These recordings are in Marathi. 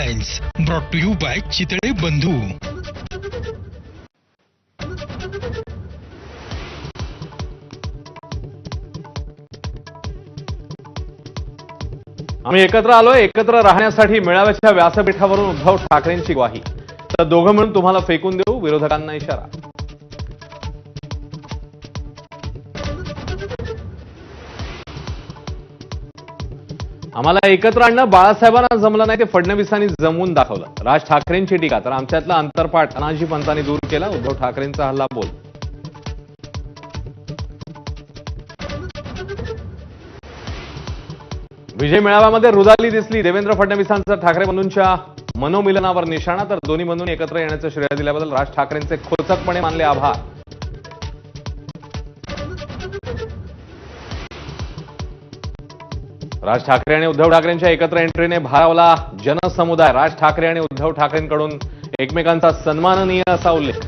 Headlines brought to you by Chitale Bandhu आम्ही एकत्र आलोय एकत्र राहण्यासाठी मेळाव्याच्या व्यासपीठावरून उद्धव ठाकरेंची ग्वाही. तर दोघं मिळून तुम्हाला फेकून देऊ विरोधकांना इशारा. आम्हाला एकत्र आणणं बाळासाहेबांना जमलं नाही ते फडणवीसांनी जमवून दाखवलं. राज ठाकरेंची टीका तर आमच्यातला अंतरपाठ अनाजी पंतांनी दूर केला उद्धव ठाकरेंचा हल्ला बोल. विजय मेळाव्यामध्ये रुदाली दिसली देवेंद्र फडणवीसांचा ठाकरे बंधूंच्या मनोमिलनावर निशाणा तर दोन्ही बंधूंनी एकत्र येण्याचं श्रेय दिल्याबद्दल राज ठाकरेंचे खोचकपणे मानले आभार. राज ठाकरे आणि उद्धव ठाकरेंच्या एकत्र एंट्रीने भारावला जनसमुदाय. राज ठाकरे आणि उद्धव ठाकरेंकडून एकमेकांचा सन्माननीय असा उल्लेख.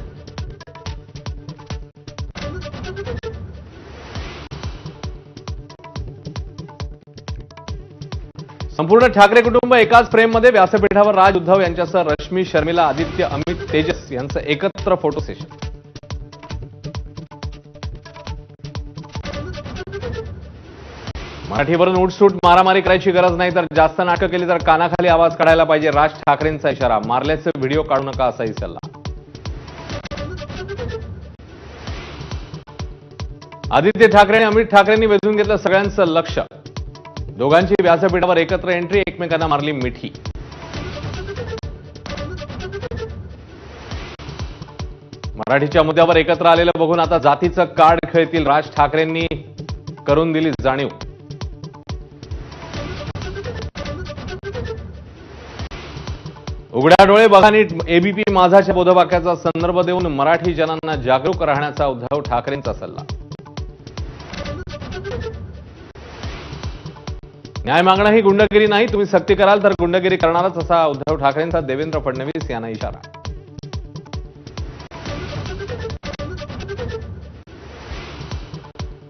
संपूर्ण ठाकरे कुटुंब एकाच फ्रेममध्ये व्यासपीठावर राज उद्धव यांच्यासह रश्मी शर्मिला आदित्य अमित तेजस यांचं एकत्र फोटो सेशन मराठीवर उठसूट मारामारी करायची गरज नाही. तर जास्त नाटकं केली तर कानाखाली आवाज काढायला पाहिजे. राज ठाकरेंचा इशारा. मारल्याचे व्हिडिओ काढू नका असाही सल्ला. आदित्य ठाकरे आणि अमित ठाकरेंनी वेधून घेतलं सगळ्यांचं लक्ष. दोघांची व्यासपीठावर एकत्र एंट्री एकमेकांना मारली मिठी. मराठीच्या मुद्द्यावर एकत्र आलेलं बघून आता जातीचं कार्ड खेळतील. राज ठाकरेंनी करून दिली जाणीव. उघड्या डोळे बघा नीट. एबीपी माझाच्या बोधवाक्याचा संदर्भ देऊन मराठी जनांना जागरूक राहण्याचा उद्धव ठाकरेंचा सल्ला. न्याय मागणं ही गुंडगिरी नाही. तुम्ही सक्ती कराल तर गुंडगिरी करणारच असा उद्धव ठाकरेंचा देवेंद्र फडणवीस यांना इशारा.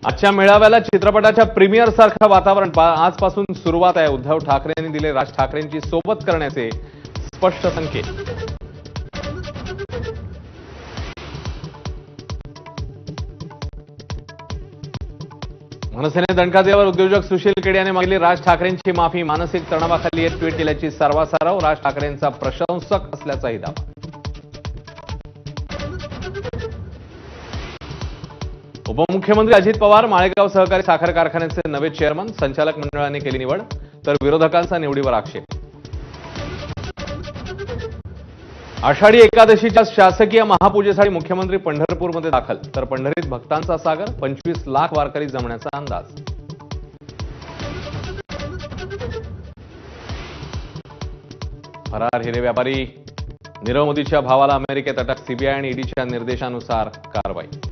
आजच्या मेळाव्याला चित्रपटाच्या प्रीमियर सारखं वातावरण आजपासून सुरुवात आहे. उद्धव ठाकरे यांनी दिले राज ठाकरेंची सोबत करण्याचे स्पष्ट संकेत. मनसेने दणका दिल्यावर उद्योजक सुशील केडे यांनी मागली राज ठाकरेंची माफी. मानसिक तणावाखाली एक ट्विट केल्याची सर्वासारव राज ठाकरेंचा प्रशंसक असल्याचाही दावा. उपमुख्यमंत्री अजित पवार माळेगाव सहकारी साखर कारखान्याचे नवे चेअरमन संचालक मंडळाने केली निवड तर विरोधकांचा निवडीवर आक्षेप. आषाढी एकादशीच्या शासकीय महापूजेसाठी मुख्यमंत्री पंढरपूरमध्ये दाखल. तर पंढरीत भक्तांचा सागर पंचवीस लाख वारकरी जमण्याचा अंदाज. फरार हिरे व्यापारी नीरव मोदीच्या भावाला अमेरिकेत अटक सीबीआय आणि ईडीच्या निर्देशानुसार कारवाई.